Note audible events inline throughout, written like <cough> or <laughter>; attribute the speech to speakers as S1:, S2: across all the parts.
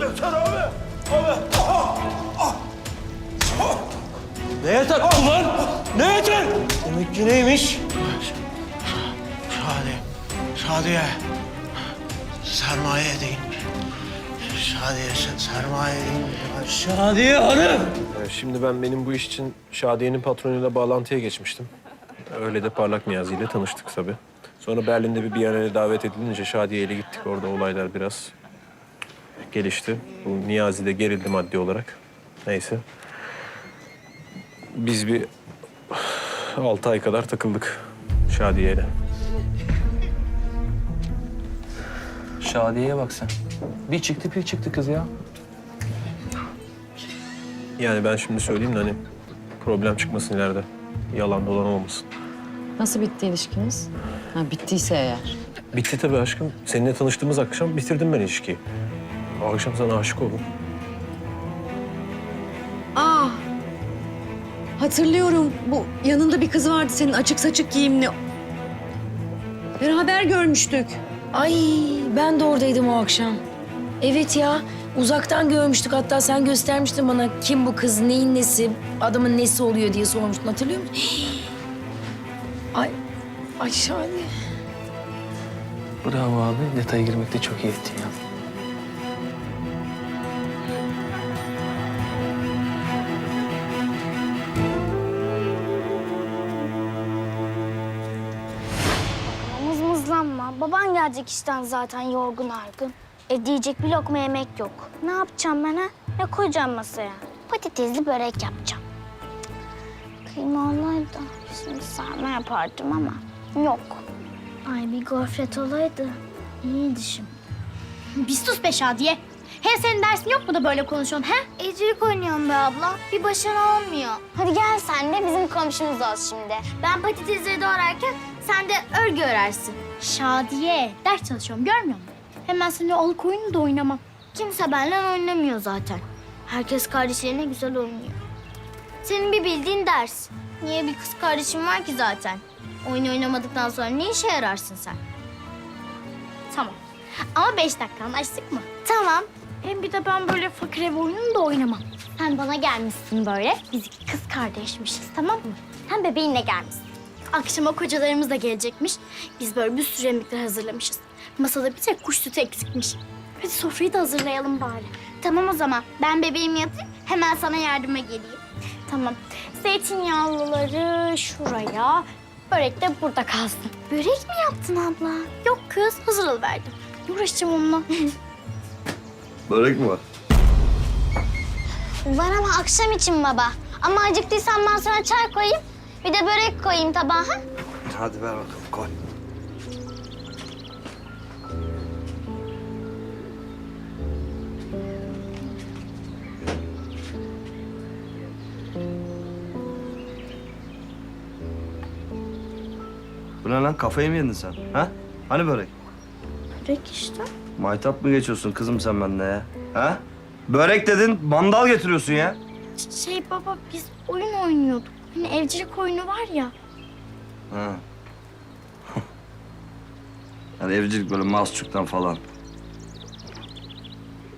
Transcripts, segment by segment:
S1: Yeter abi. Abi.
S2: Ne yeter ulan? Ne yeter? Demek ki neymiş?
S1: Şadi. Şadiye. Sermaye değilmiş. Şadiye se- sermaye değilmiş.
S2: Şadiye Hanım.
S3: Ee, Şimdi ben benim bu iş için Şadiye'nin patronuyla bağlantıya geçmiştim. Öyle de Parlak Niyazi ile tanıştık tabii. Sonra Berlin'de bir Biennale davet edilince Şadiye ile gittik. Orada olaylar biraz gelişti. Bu Niyazi de gerildi maddi olarak. Neyse. Biz bir altı ay kadar takıldık Şadiye ile.
S4: Şadiye'ye bak sen. Bir çıktı bir çıktı kız ya.
S3: Yani ben şimdi söyleyeyim de hani problem çıkmasın ileride. Yalan dolan olmasın.
S5: Nasıl bitti ilişkiniz? Ha, bittiyse eğer.
S3: Bitti tabii aşkım. Seninle tanıştığımız akşam bitirdim ben ilişkiyi. O akşam sana aşık oldum.
S5: Aa! Hatırlıyorum. Bu yanında bir kız vardı senin açık saçık giyimli. Beraber görmüştük.
S6: Ay ben de oradaydım o akşam. Evet ya uzaktan görmüştük hatta sen göstermiştin bana kim bu kız neyin nesi adamın nesi oluyor diye sormuştun hatırlıyor musun? <gasps> Ay ay şahane.
S4: Bravo abi. Detaya girmekte çok iyi ettin ya.
S7: Baban gelecek işten zaten yorgun argın. E diyecek bir lokma yemek yok. Ne yapacağım ben ha? Ne koyacağım masaya? Patatesli börek yapacağım. Kıyma olaydı. Şimdi sarma yapardım ama yok. Ay bir gofret olaydı. İyiydi şimdi.
S8: Bir sus be Şadiye. Hem senin dersin yok mu da böyle konuşuyorsun he?
S7: Ecilik oynuyorum be abla. Bir başına olmuyor. Hadi gel sen de bizim komşumuz ol şimdi.
S8: Ben patatesleri doğrarken sen de örgü örersin. Şadiye, ders çalışıyorum görmüyor musun? Hemen seninle alıkoyun da oynamam.
S7: Kimse benimle oynamıyor zaten. Herkes kardeşlerine güzel oynuyor. Senin bir bildiğin ders. Niye bir kız kardeşin var ki zaten? Oyun oynamadıktan sonra ne işe yararsın sen?
S8: Tamam. Ama beş dakika anlaştık mı?
S7: Tamam.
S8: Hem bir de ben böyle fakir ev oyununu da oynamam. Sen bana gelmişsin böyle. Biz iki kız kardeşmişiz tamam mı? Sen bebeğinle gelmişsin. Akşama kocalarımız da gelecekmiş. Biz böyle bir sürü yemekler hazırlamışız. Masada bir tek kuş sütü eksikmiş. Hadi sofrayı da hazırlayalım bari.
S7: Tamam o zaman. Ben bebeğimi yatayım. Hemen sana yardıma geleyim.
S8: Tamam. Zeytinyağlıları şuraya. Börek de burada kalsın.
S7: Börek mi yaptın abla?
S8: Yok kız hazır verdim. Uğraşacağım onunla. <laughs>
S1: Börek mi var?
S7: Var ama akşam için baba. Ama acıktıysan ben sana çay koyayım. Bir de börek koyayım tabağa. Ha?
S1: Hadi ver bakalım koy.
S9: Bu ne lan kafayı mı yedin sen? Ha? Hani börek?
S7: Börek işte.
S9: Maytap mı geçiyorsun kızım sen bende ya? Ha? Börek dedin mandal getiriyorsun ya.
S8: Şey baba biz oyun oynuyorduk. Hani evcilik oyunu var ya.
S9: Ha. yani evcilik böyle masçuktan falan.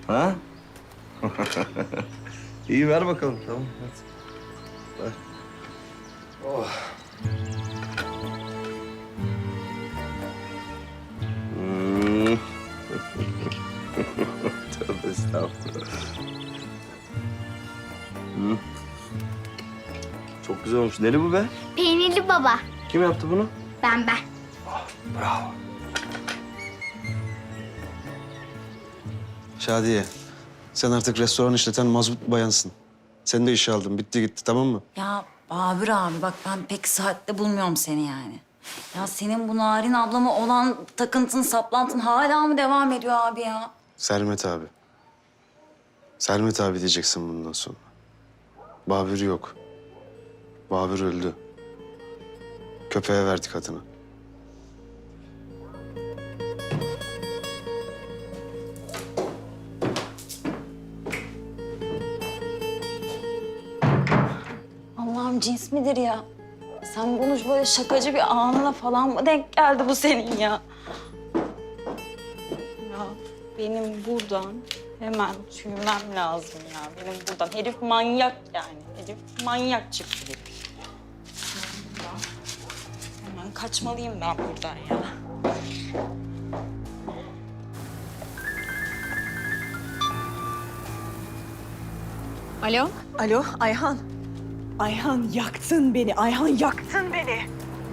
S9: Ha? <laughs> İyi ver bakalım tamam hadi. Ver. Oh. Hmm. <laughs> Tövbe estağfurullah. Hmm. Çok güzel olmuş. Neli bu be?
S7: Peynirli baba.
S9: Kim yaptı bunu?
S7: Ben ben.
S9: Bravo.
S10: Şadiye, sen artık restoran işleten mazbut bayansın. Seni de işe aldım. Bitti gitti tamam mı?
S11: Ya Babür abi bak ben pek saatte bulmuyorum seni yani. Ya senin bu Narin ablama olan takıntın, saplantın hala mı devam ediyor abi ya?
S10: Sermet abi. Sermet abi diyeceksin bundan sonra. Babür yok. Babür öldü. Köpeğe verdik adını.
S11: Allah'ım cins midir ya? Sen bunu böyle şakacı bir anına falan mı denk geldi bu senin ya? Ya
S12: Benim buradan hemen tüymem lazım ya. Benim buradan. Herif manyak yani. Herif manyak çıktı herif. Kaçmalıyım ben buradan ya.
S5: Alo?
S13: Alo Ayhan. Ayhan yaktın beni. Ayhan yaktın beni.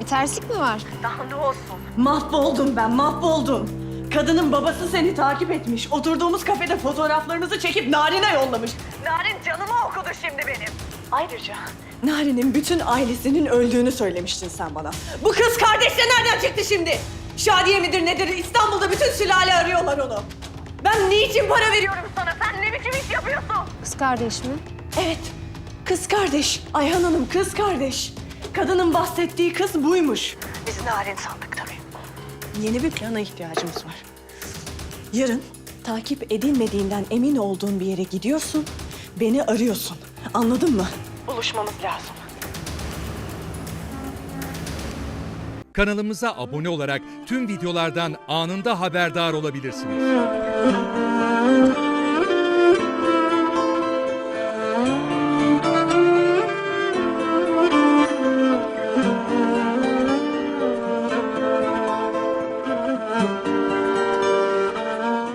S5: Bir terslik mi var?
S13: Daha ne olsun? Mahvoldum ben mahvoldum. Kadının babası seni takip etmiş. Oturduğumuz kafede fotoğraflarımızı çekip Narin'e yollamış. Narin canıma okudu şimdi benim. Ayrıca Narin'in bütün ailesinin öldüğünü söylemiştin sen bana. Bu kız kardeş de nereden çıktı şimdi? Şadiye midir nedir? İstanbul'da bütün sülale arıyorlar onu. Ben niçin para veriyorum sana? Sen ne biçim iş yapıyorsun?
S5: Kız kardeş mi?
S13: Evet. Kız kardeş. Ayhan Hanım kız kardeş. Kadının bahsettiği kız buymuş. Biz narin sandık tabii. Yeni bir plana ihtiyacımız var. Yarın takip edilmediğinden emin olduğun bir yere gidiyorsun. Beni arıyorsun. Anladın mı? Buluşmamız lazım.
S14: Kanalımıza abone olarak tüm videolardan anında haberdar olabilirsiniz.